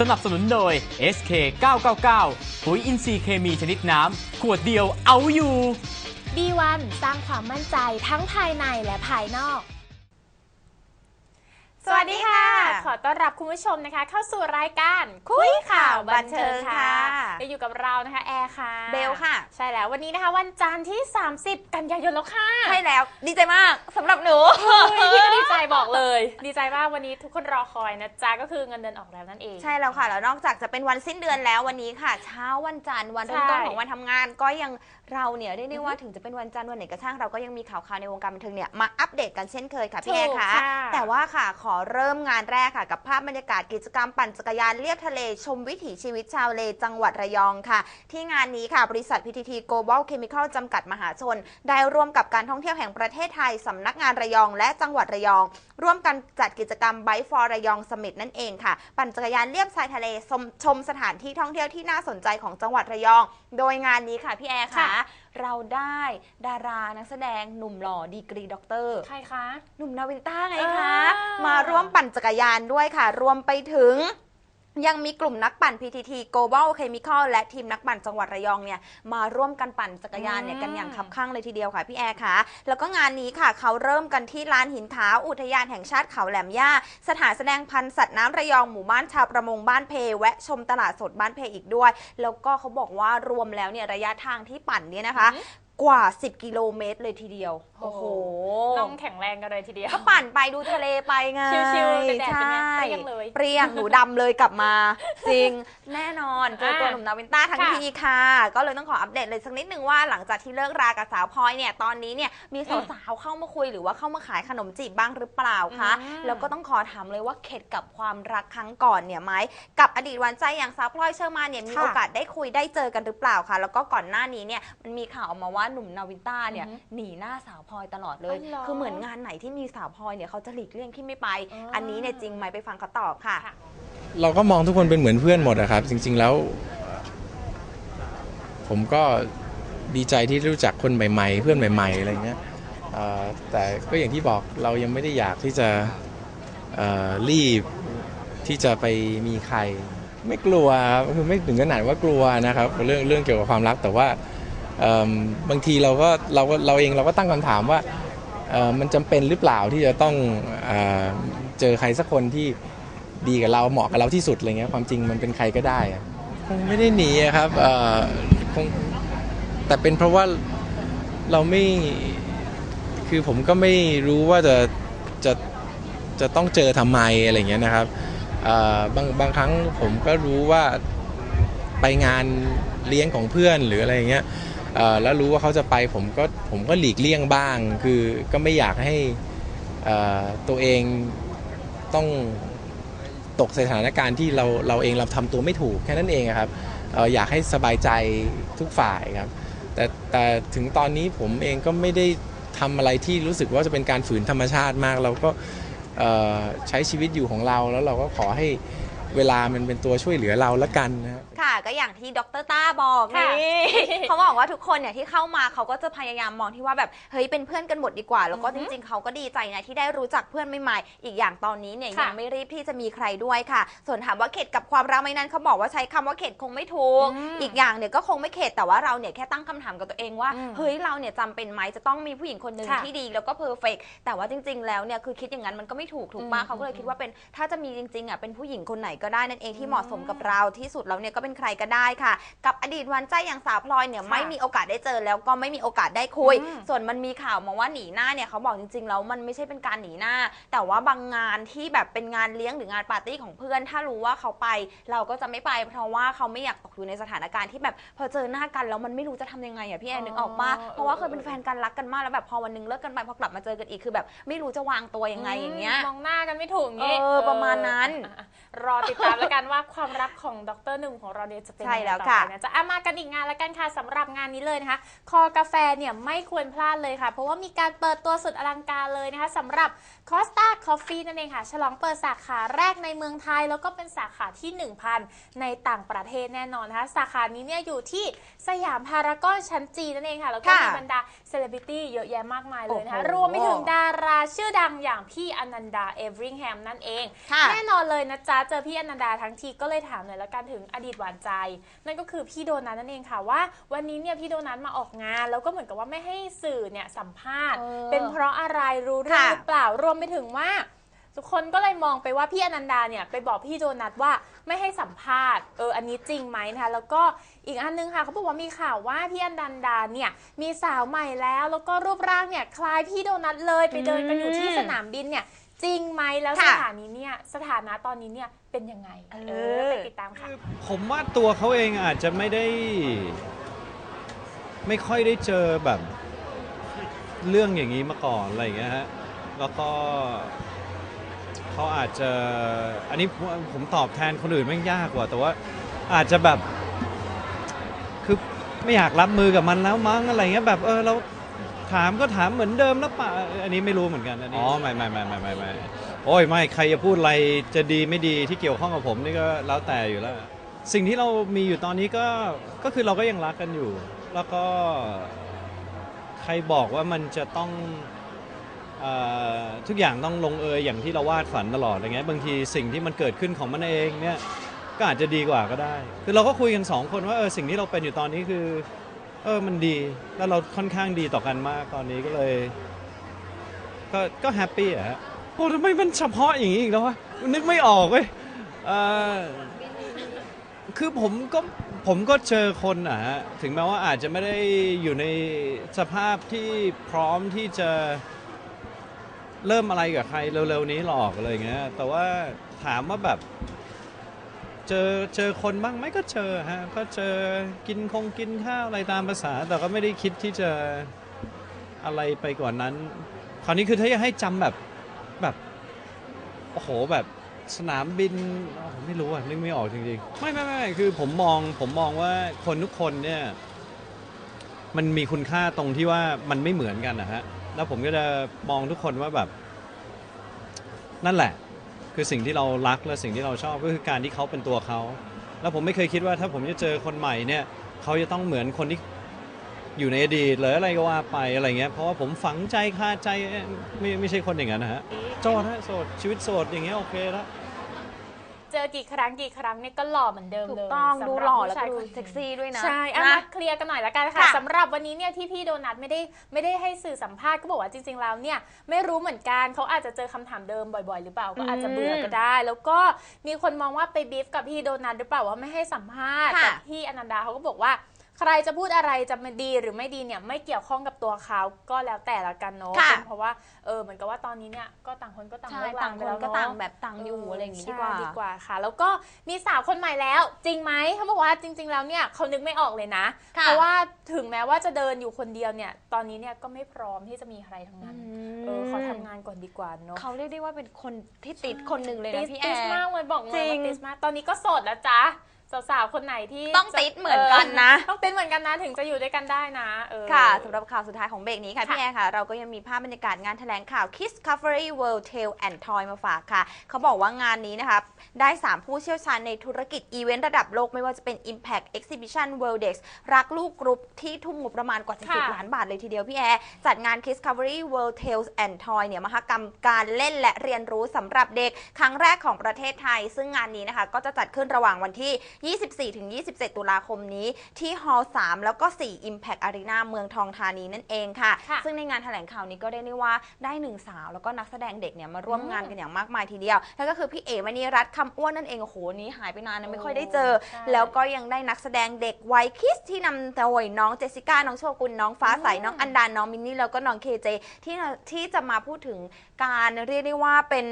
สนับสนุนโดย SK 999ปุ๋ยอินทรีย์เคมีชนิดน้ำ ขวดเดียวเอาอยู่ B1 สร้างความมั่นใจทั้งภายในและภายนอก สวัสดีค่ะ ขอต้อนรับคุณผู้ชมนะคะ เข้าสู่รายการคุยข่าวบันเทิงค่ะบันเทิงค่ะจะอยู่กับเรานะคะ แอร์ค่ะ เบลค่ะ ใช่แล้ววันนี้นะคะ วันจันทร์ที่ 30 กันยายนแล้วค่ะ ใช่แล้วดีใจมากสำหรับหนูเฮ้ยพี่ก็ดีใจบอกเลย ดีใจมากวันนี้ทุกคนรอคอยนะจ๊ะก็คือเงินเดือนออกแล้วนั่นเอง ใช่แล้วค่ะ แล้วนอกจากจะเป็นวันสิ้นเดือนแล้ววันนี้ค่ะ เช้าวันจันทร์วันเริ่มต้นใช่ของวันทำงาน ก็ยังเราเนี่ยเรียกได้ว่าถึงจะเป็นวันจันทร์วันไหนก็ช่างเราก็ยังมีข่าวๆในวงการบันเทิงเนี่ยมาอัปเดตกันเช่นเคยค่ะพี่แอร์ค่ะถูกค่ะแต่ว่าค่ะขอเริ่มงานแรกค่ะ กับภาพบรรยากาศกิจกรรมปั่นจักรยานเลียบทะเล ชมวิถีชีวิตชาวเลจังหวัดระยองค่ะ ที่งานนี้ค่ะ บริษัท PTT Global Chemical จำกัดมหาชน ได้ร่วมกับการท่องเที่ยวแห่งประเทศไทยสำนักงานระยองและจังหวัดระยอง ร่วมกันจัดกิจกรรม Bike for ระยองสมิตนั่นเองค่ะ ปั่นจักรยานเลียบชายทะเลชมชมสถานที่ท่องเที่ยวที่น่าสนใจของจังหวัดระยอง โดยงานนี้ค่ะพี่แอร์ค่ะค่ะเราได้ดารานักแสดงหนุ่มหล่อดีกรีด็อกเตอร์ใครคะ หนุ่มนาวินต้าไงอ่าคะ มาร่วมปั่นจักรยานด้วยค่ะ รวมไปถึง ยังมีกลุ่มนักปั่น PTT Global Chemical และทีมนักปั่นจังหวัดระยองเนี่ยมาร่วมกันปั่นจักรยานเนี่ยกันอย่างคับข้างเลยทีเดียวค่ะพี่แอร์คะแล้วก็งานนี้ค่ะเขาเริ่มกันที่ลานหินขาวอุทยานแห่งชาติเขาแหลมย่า สถานแสดงพันธุ์สัตว์น้ำระยองหมู่บ้านชาวประมงบ้านเพ แวะชมตลาดสดบ้านเพอีกด้วย แล้วก็เขาบอกว่ารวมแล้วเนี่ยระยะทางที่ปั่นเนี่ยนะคะอือหือ กว่า 10 กิโลเมตรเลยทีเดียว โอ้โหโต้องแข็งแรงกันเลยทีเดียว ก็ปั่นไปดูทะเลไปไงชิวๆแต่แดดใช่เป็นไงเปรี้ยงเลย เปรี้ยงหนูดำเลยกลับมา จริง แน่นอนเจอตัวอะหนุ่มนาวินต้าทั้งค่ะทีค่ะ ก็เลยต้องขออัปเดตเลยสักนิดนึงว่าหลังจากที่เลิกรากับสาวพลอยเนี่ยตอนนี้เนี่ยมีอืมสาวๆเข้ามาคุยหรือว่าเข้ามาขายขนมจีบบ้างหรือเปล่าคะอืมแล้วก็ต้องขอถามเลยว่าเข็ดกับความรักครั้งก่อนเนี่ยไหมกับอดีตหวานใจอย่างสาวพลอยเชอร์มานเนี่ยมีค่ะโอกาสได้คุยได้เจอกันหรือเปล่าคะแล้วก็ก่อนหน้านี้เนี่ยมันมีข่าวออกมาว่าหนุ่มนาวินต้าเนี่ยอือฮึหนีหน้าสาวพลอยตลอดเลย อ๋อเหรอคือเหมือนงานไหนที่มีสาวพลอยเนี่ยเขาจะหลีกเลี่ยงที่ไม่ไป อ๋ออั อันนี้เนี่ยจริงไหมไปฟังเขาตอบค่ะค่ะ เราก็มองทุกคนเป็นเหมือนเพื่อนหมดอะครับ จริง ๆแล้ว ผมก็ดีใจที่รู้จักคนใหม่ ๆ เพื่อนใหม่ ๆ อะไรเงี้ยเอ่อแต่ก็อย่างที่บอกเรายังไม่ได้อยากที่จะเอ่อรีบที่จะไปมีใคร ไม่กลัวครับคือไม่ถึงขนาดว่ากลัวนะครับ เรื่องเรื่องเกี่ยวกับความรักแต่ว่าเอิ่ม บางทีเราก็เราก็เราเองเราก็ตั้งคำถามว่ามันจำเป็นหรือเปล่าที่จะต้องเอเจอใครสักคนที่ดีกับเราเหมาะกับเราที่สุดอะไรเงี้ยความจริงมันเป็นใครก็ได้คงไม่ได้หนีครับคงแต่เป็นเพราะว่าเราไม่คือผมก็ไม่รู้ว่าจะจะจะต้องเจอทำไมอะไรเงี้ยนะครับบางบางครั้งผมก็รู้ว่าไปงานเลี้ยงของเพื่อนหรืออะไรเงี้ย แล้วรู้ว่าเขาจะไปผมก็ผมก็หลีกเลี่ยงบ้าง คือก็ไม่อยากให้ตัวเองต้องตกสถานการณ์ที่เราเราเองเราทำตัวไม่ถูกแค่นั้นเองครับอออยากให้สบายใจทุกฝ่ายครับ แต่แต่ถึงตอนนี้ผมเองก็ไม่ได้ทำอะไรที่รู้สึกว่าจะเป็นการฝืนธรรมชาติมาก เราก็ใช้ชีวิตอยู่ของเราแล้วเราก็ขอให้เวลามันเป็นตัวช่วยเหลือเราละกันนะครับ ค่ะ ก็อย่างที่ดรต้าบอกค่ะ นี่เขาบอกว่าทุกคนเนี่ยที่เข้ามาเขาก็จะพยายามมองที่ว่าแบบเฮ้ยเป็นเพื่อนกันหมดดีกว่า แล้วก็อืจอฮึริง ๆเขาก็ดีใจนะที่ได้รู้จักเพื่อนใหม่ๆอีกอย่างตอนนี้เนี่ยค่ะ ยังไม่รีบที่จะมีใครด้วยค่ะ ส่วนถามว่าเข็ดกับความรักไหมนั้นเขาบอกว่าใช้คำว่าเข็ดคงไม่ถูกอืมอีกอย่างเนี่ยก็คงไม่เข็ดแต่ว่าเราเนี่ยแค่ตั้งคำถามกับตัวเองว่าอืมเฮ้ยเราเนี่ยจำเป็นไหมจะต้องมีผู้หญิงคนหนึ่งค่ะที่ดีแล้วก็เพอร์เฟกแต่ว่าจริง ๆ แล้วเนี่ยคือคิดอย่างนั้นมันก็ไม่ถูกถูกปะอืม เขาก็เลยคิดว่าเป็นถ้าจะมีจริงๆอะเป็นผู้หญิงคนไหนก็ได้นั่นเองที่เหมาะสมกับเราที่สุดแล้วเนี่ยก็เป็นใครก็ได้ค่ะ กับอดีตหวันใจอย่างสาวพลอยเนี่ยค่ะไม่มีโอกาสได้เจอแล้วก็ไม่มีโอกาสได้คุยอืมส่วนมันมีข่าวมาว่าหนีหน้าเนี่ยเขาบอกจริงๆแล้วมันไม่ใช่เป็นการหนีหน้า แต่ว่าบางงานที่แบบเป็นงานเลี้ยงหรืองานปาร์ตี้ของเพื่อน ถ้ารู้ว่าเขาไปเราก็จะไม่ไป เพราะว่าเขาไม่อยากตกอยู่ในสถานการณ์ที่แบบพอเจอหน้ากันแล้วมันไม่รู้จะทำยังไงอะพี่แอนนึกออกปะอ๋อเพราะว่าเคยเป็นแฟนกันรักกันมากแล้วแบบพอวันหนึงเลิกกันไปพอกลับมาเจอกันอีกคือแบบ ไม่รู้จะวางตัวยังไงอย่างเงี้ยมองหน้ากันไม่ถูกอย่างงี้เออประมาณนั้นอะรอติดตามแล้วกันว่าความรักของดรหนุ่มของเราเนี่ยจะเป็นใช่ยังไงแล้วต่อค่ะไปนะจะอะมากันอีกงานแล้วกันค่ะสำหรับงานนี้เลยนะคะ คอกาแฟเนี่ยไม่ควรพลาดเลยค่ะ เพราะว่ามีการเปิดตัวสุดอลังการเลยนะคะสำหรับ Costa Coffee นั่นเองค่ะ ฉลองเปิดสาขาแรกในเมืองไทย แล้วก็เป็นสาขาที่ 1,000 ในต่างประเทศแน่นอนนะคะ สาขานี้เนี่ยอยู่ที่สยามพารากอนชั้นจีนั่นเองค่ะ แล้วก็ค่ะมีบรรดาเซเลบริตี้เยอะแยะมากมายเลยนะคะโอ้โหรวมไปถึงดาราชื่อดังอย่างพี่อนันดาเอเวริงแฮมนั่นเองค่ะแน่นอนเลยนะจ๊ะ เจอพี่อนันดาทั้งทีก็เลยถามหน่อยละกันถึงอดีตหวานใจ นั่นก็คือพี่โดนัทนั่นเองค่ะว่า วันนี้เนี่ยพี่โดนัทมาออกงาน แล้วก็เหมือนกับว่าไม่ให้สื่อเนี่ยสัมภาษณ์เออเป็นเพราะอะไรรู้เรื่องค่ะหรือเปล่ารวมไปถึงว่าทุกคนก็เลยมองไปว่าพี่อนันดาเนี่ยไปบอกพี่โดนัทว่าไม่ให้สัมภาษณ์เอออันนี้จริงไหมนะคะแล้วก็อีกอันนึงค่ะเขาบอกว่ามีข่าวว่าพี่อนันดาเนี่ยมีสาวใหม่แล้ว แล้วก็รูปร่างเนี่ยคล้ายพี่โดนัทเลยไปเดินกันอยู่ที่สนามบินเนี่ย จริงไหมแล้วสค่ะ ถานีเนี่ยสถานะตอนนี้เนี่ยเป็นยังไงเออเออไปติดตามค่ะ ผมว่าตัวเขาเองอาจจะไม่ได้ ไม่ค่อยได้เจอแบบ เรื่องอย่างนี้มาก่อนอะไรอย่างเงี้ยฮะแล้วก็เขาอาจจะ อันนี้ผมผมตอบแทนคนอื่นแม่งยากกว่า แต่ว่าอาจจะแบบ คือไม่อยากรับมือกับมันแล้วมั้งอะไรเงี้ยแบบเออเรา ถามก็ถามเหมือนเดิมแล้วป่ะอันนี้ไม่รู้เหมือนกันอันนี้อ๋อไม่ไม่ไม่ไม่ไม่ไม่โอ้ยไม่ใครจะพูดอะไรจะดีไม่ดีที่เกี่ยวข้องกับผมนี่ก็แล้วแต่อยู่แล้ว สิ่งที่เรามีอยู่ตอนนี้ก็ก็คือเราก็ยังรักกันอยู่ แล้วก็ใครบอกว่ามันจะต้องเออทุกอย่างต้องลงเอยอย่างที่เราวาดฝันตลอดอะไรเงี้ยบางทีสิ่งที่มันเกิดขึ้นของมันเองเนี่ยก็อาจจะดีกว่าก็ได้ คือเราก็คุยกันสองคนว่าเออสิ่งที่เราเป็นอยู่ตอนนี้คือ เออมันดีแล้วเราค่อนข้างดีต่อกันมากตอนนี้ก็เลย ก็ก็แฮปปี้อะฮะโอ้ทำไมมันเฉพาะอย่างนี้อีกแล้ววะนึกไม่ออกเว้ยเออคือผมก็ผมก็เจอคนอะฮะถึงแม้ว่าอาจจะไม่ได้อยู่ในสภาพที่พร้อมที่จะเริ่มอะไรกับใครเร็วๆนี้หรอกอะไรเงี้ยแต่ว่าถามว่าแบบ เจอเจอคนบ้างไหมก็เจอฮะก็เจอกินคงกินข้าวอะไรตามภาษา แต่ก็ไม่ได้คิดที่จะอะไรไปกว่านั้น คราวนี้คือถ้าจะให้จำแบบแบบโอ้โหแบบสนามบินอ๋อไม่รู้อะนึกไม่ออกจริงๆไม่ไม่ไม่คือผมมองผมมองว่าคนทุกคนเนี่ยมันมีคุณค่าตรงที่ว่ามันไม่เหมือนกันนะฮะ แล้วผมก็จะมองทุกคนว่าแบบ นั่นแหละ คือสิ่งที่เรารักและสิ่งที่เราชอบก็คือการที่เขาเป็นตัวเขา แล้วผมไม่เคยคิดว่าถ้าผมจะเจอคนใหม่เนี่ยเขาจะต้องเหมือนคนที่อยู่ในอดีตหรืออะไรก็ว่าไปอะไรเงี้ยเพราะว่าผมฝังใจคาใจไม่ไม่ใช่คนอย่างนั้นนะฮะโสดฮะโสดชีวิตโสดอย่างเงี้ยโอเคแล้ว เจอกี่ครั้งกี่ครั้งเนี่ยก็หล่อเหมือนเดิมถูเลกยต้องสำดูรับหล่อแล้วผู้ก็ชายดูคนนี้ เซ็กซี่ด้วยนะ ใช่เอานะมาเคลียร์กันหน่อยละกันค่ะค่ะ สำหรับวันนี้เนี่ยที่พี่โดนัทไม่ได้ไม่ได้ให้สื่อสัมภาษณ์ก็บอกว่าจริง ๆ แล้วเนี่ยไม่รู้เหมือนกันเขาอาจจะเจอคำถามเดิมบ่อยๆ หรือเปล่าก็อาจจะเบื่อก็ได้ แล้วก็มีคนมองว่าไปบีฟกับพี่โดนัทหรือเปล่าว่าไม่ให้สัมภาษณ์ค่ะ แต่พี่อนันดาเขาก็บอกว่า ใครจะพูดอะไรจะมาดีหรือไม่ดีเนี่ยไม่เกี่ยวข้องกับตัวเขาก็แล้วแต่ละกันเนาะค่ะเป็นเพราะว่าเออเหมือนกับว่าตอนนี้เนี่ยก็ต่างคนก็ต่างใช่เลิกลต่างไปคนแล้วก็เนอะต่างแบบต่างอยู่อะไรอย่างงี้ดีกว่า ใช่ดีกว่าค่ะ แล้วก็มีสาวคนใหม่แล้ว จริงไหมเขาบอกว่าจริง ๆ แล้วเนี่ยเขานึกไม่ออกเลยนะ ค่ะ เพราะว่าถึงแม้ว่าจะเดินอยู่คนเดียวเนี่ย ตอนนี้เนี่ยก็ไม่พร้อมที่จะมีใครทั้งนั้นเออเขาทำงานก่อนดีกว่าเนาะเขาเรียกได้ว่าเป็นคนที่ติดคนหนึ่งเลยนะพี่แอติสร์มากเลยบอกเลยจริง ว่าติสมากตอนนี้ก็โสดแล้วจ้า สาวๆ คนไหนที่ต้องติดเหมือนกันนะเออต้องติดเหมือนกันนะถึงจะอยู่ด้วยกันได้นะเออค่ะสำหรับข่าวสุดท้ายของเบรกนี้ค่ะค่ะพี่แอร์ค่ะ เราก็ยังมีภาพบรรยากาศงานแถลงข่าว Kiss Discovery World Tale and Toy มาฝากค่ะ เขาบอกว่างานนี้นะคะ ได้ 3 ผู้เชี่ยวชาญในธุรกิจอีเวนต์ระดับโลกไม่ว่าจะเป็น Impact Exhibition World Dex รักลูกกรุ๊ปที่ทุ่มงบประมาณกว่าค่ะ70ล้านบาทเลยทีเดียวพี่แอร์จัดงาน Kiss Discovery World Tales and Toy เนี่ยมหกรรมการเล่นและเรียนรู้สำหรับเด็กครั้งแรกของประเทศไทย ซึ่งงานนี้นะคะ ก็จะจัดขึ้นระหว่างวันที่24-27 ตุลาคมนี้ที่ฮอลล์3แล้วก็ 4 Impact Arena เมืองทองธานีนั่นเองค่ะค่ะ ซึ่งในงานแถลงข่าวนี้ก็ได้ได้ว่าได้หนึ่งสาวแล้วก็นักแสดงเด็กเนี่ยมาร่วมอืมงานกันอย่างมากมายทีเดียวนั่นก็คือพี่เอ๋มณีรัตน์คำอ้วนนั่นเอง โอ้โห นี้หายไปนานนะไม่ค่อยได้เจอใช่แล้วก็ยังได้นักแสดงเด็กวัยคิสที่นำโดยน้องเจสสิก้า น้องโชกุนน้องฟ้าใสอืมน้องอันดานน้องมินนี่ แล้วก็น้องเคเจที่ที่จะมาพูดถึง การเรียกได้ว่าเป็น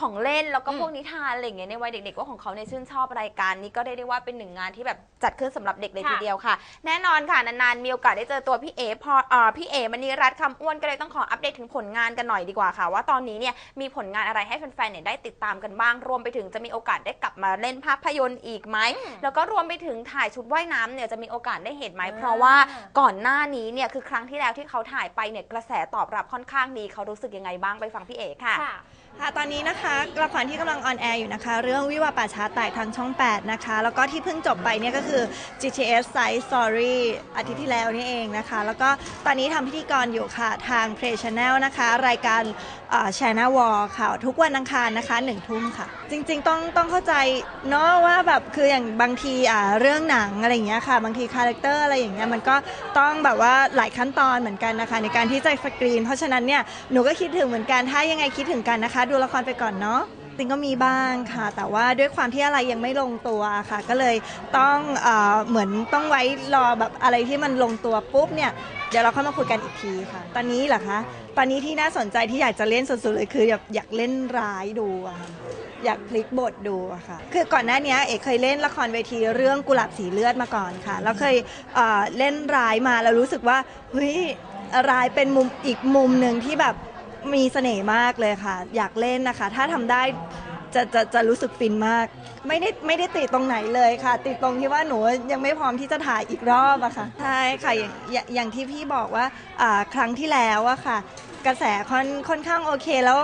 ของเล่นแล้วก็อืมพวกนิทานอะไรอย่างเงี้ยในวัยเด็กๆว่าของเขาในยชื่นชอบรายการนี้ก็ได้ได้ว่าเป็นหนึ่งงานที่แบบจัดขึ้นสำหรับเด็กเลยค่ะ ทีเดียวค่ะ แน่นอนค่ะนานๆมีโอกาสได้เจอตัวพี่เอพอเอ่อพี่เอมณีรัตน์คำอ้วนก็เลยต้องขออัปเดตถึงผลงานกันหน่อยดีกว่าค่ะ ว่าตอนนี้เนี่ยมีผลงานอะไรให้แฟนๆเนี่ยได้ติดตามกันบ้าง รวมไปถึงจะมีโอกาสได้กลับมาเล่นภาพยนตร์อีกไหมอืมแล้วก็รวมไปถึงถ่ายชุดว่ายน้ำเนี่ยจะมีโอกาสได้เห็นไหมอ่าเพราะว่าก่อนหน้านี้เนี่ยคือครั้งที่แล้วที่เขาถ่ายไปเนี่ยกระแสตอบรับค่อนข้างดีเขารู้สึกยังไงบ้างไปฟังพี่เอค่ะ ค่ะ ค่ะตอนนี้นะคะละครที่กำลังออนแอร์อยู่นะคะ เรื่องวิวาป่าช้าแตกทางช่อง 8 นะคะ แล้วก็ที่เพิ่งจบไปเนี่ยก็คือ GTS Side Story อาทิตย์ที่แล้วนี่เองนะคะ แล้วก็ตอนนี้ทำพิธีกรอยู่ค่ะ ทาง Play Channel นะคะ รายการเอ่อ Channel War ค่ะ ทุกวันอังคารนะคะหนึ่งทุ่มค่ะ จริงๆต้องต้องเข้าใจเนาะว่าแบบคืออย่างบางทีอ่าเรื่องหนังอะไรอย่างเงี้ยค่ะ บางทีคาแรคเตอร์อะไรอย่างเงี้ยมันก็ต้องแบบว่าหลายขั้นตอนเหมือนกันนะคะ ในการที่จะสกรีน เพราะฉะนั้นเนี่ยหนูก็คิดถึงเหมือนกันถ้ายังไงคิดถึงกันนะคะดูละครไปก่อนเนาะจริงก็มีบ้างค่ะ แต่ว่าด้วยความที่อะไรยังไม่ลงตัวค่ะ ก็เลยต้องเออเหมือนต้องไว้รอแบบอะไรที่มันลงตัวปุ๊บเนี่ยเดี๋ยวเราเข้ามาคุยกันอีกทีค่ะ ตอนนี้เหรอคะ ตอนนี้ที่น่าสนใจที่อยากจะเล่นสุดๆเลยคืออยากอยากเล่นร้ายดูอะค่ะอยากพลิกบทดูอะค่ะ คือก่อนหน้านี้เอกเคยเล่นละครเวทีเรื่องกุหลาบสีเลือดมาก่อนค่ะ แล้วเคยเอ่อเล่นร้ายมาแล้วรู้สึกว่าเฮ้ยร้ายเป็นมุมอีกมุมหนึ่งที่แบบ มีเสน่ห์มากเลยค่ะ อยากเล่นนะคะ ถ้าทำได้จะจะจะรู้สึกฟินมาก ไม่ได้ไม่ได้ติดตรงไหนเลยค่ะ ติดตรงที่ว่าหนูยังไม่พร้อมที่จะถ่ายอีกรอบอะค่ะใช่ค่ะอย่างอย่างอย่างที่พี่บอกว่าอ่าครั้งที่แล้วอะค่ะ กระแสค่อนค่อนข้างโอเคแล้ว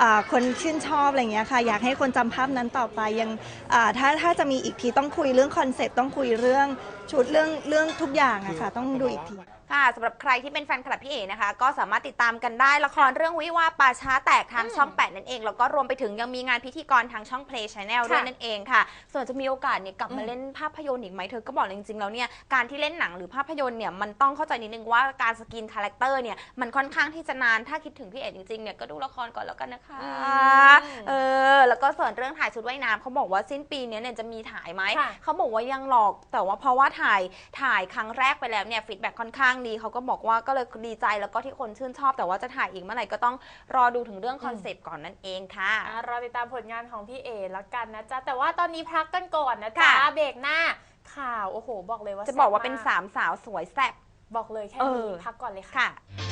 อ่าคนชื่นชอบอะไรอย่างเงี้ยค่ะ อยากให้คนจำภาพนั้นต่อไปยังอ่าถ้าถ้าจะมีอีกทีต้องคุยเรื่องคอนเซ็ปต์ต้องคุยเรื่อง ชุดเรื่องเรื่องทุกอย่างอะค่ะ ต้องดูอีกที ค่ะสำหรับใครที่เป็นแฟนคลับพี่เอ๋นะคะ ก็สามารถติดตามกันได้ละครเรื่องวิวาห์ป่าช้าแตกทางช่อง 8 นั่นเอง แล้วก็รวมไปถึงยังมีงานพิธีกรทางช่อง Play Channel ด้วยนั่นเองค่ะ ส่วนจะมีโอกาสเนี่ยกลับมาเล่นภาพยนตร์อีกไหมเธอก็บอกเลยจริงๆแล้วเนี่ยการที่เล่นหนังหรือภาพยนตร์เนี่ยมันต้องเข้าใจนิดนึงว่าการสกรีนคาแรคเตอร์เนี่ยมันค่อนข้างที่จะนานถ้าคิดถึงพี่เอ๋จริงๆเนี่ยก็ดูละครก่อนแล้วกันนะคะอืมเออแล้วก็ส่วนเรื่องถ่ายชุดว่ายน้ำเขาบอกว่าสิ้นปีเนี้ยเนี่ยจะมีถ่ายไหมค่ะ เขาบอกว่ายังหลอกแต่ว่าเพราะว่าถ่ายถ่ายครั้งแรกไปแล้วเนี่ยฟีดแบ็ค่อนข้างดีเขาก็บอกว่าก็เลยดีใจแล้วก็ที่คนชื่นชอบ แต่ว่าจะถ่ายอีกเมื่อไหร่ก็ต้องรอดูถึงเรื่องคอนเซปต์ก่อนนั่นเองค่ะอะรอติดตามผลงานของพี่เอแล้วกันนะจ๊ะแต่ว่าตอนนี้พักกันก่อนนะจ๊ะค่ะ เบรกหน้าข่าวโอ้โห บอกเลยว่าจะบอกว่าเป็นแซ่บมสามสาวสวยแซ่บบอกเลยแค่เอนี้อ พักก่อนเลยค่ะ ค่ะ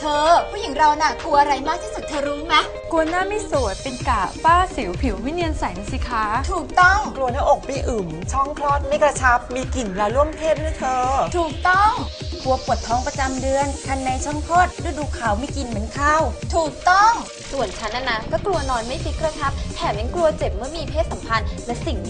เธอ ผู้หญิงเราน่ะกลัวอะไรมากที่สุดเธอรู้ไหมกลัวหน้าไม่สวยเป็นกะป้าสิวผิวไม่เนียนใสนะสิคะ ถูกต้องกลัวหน้าอกไม่อึมช่องคลอดไม่กระชับ มีกลิ่นเวลาร่วมเพศด้วยเธอ ถูกต้องกลัวปวดท้องประจำเดือน คันในช่องคลอดฤดูขาวไม่กินเหมือนข้าว ถูกต้องส่วนฉันน่ะนะก็กลัวนอนไม่ฟิกกระชับ แถมยังกลัวเจ็บเมื่อมีเพศสัมพันธ์และสิ่ง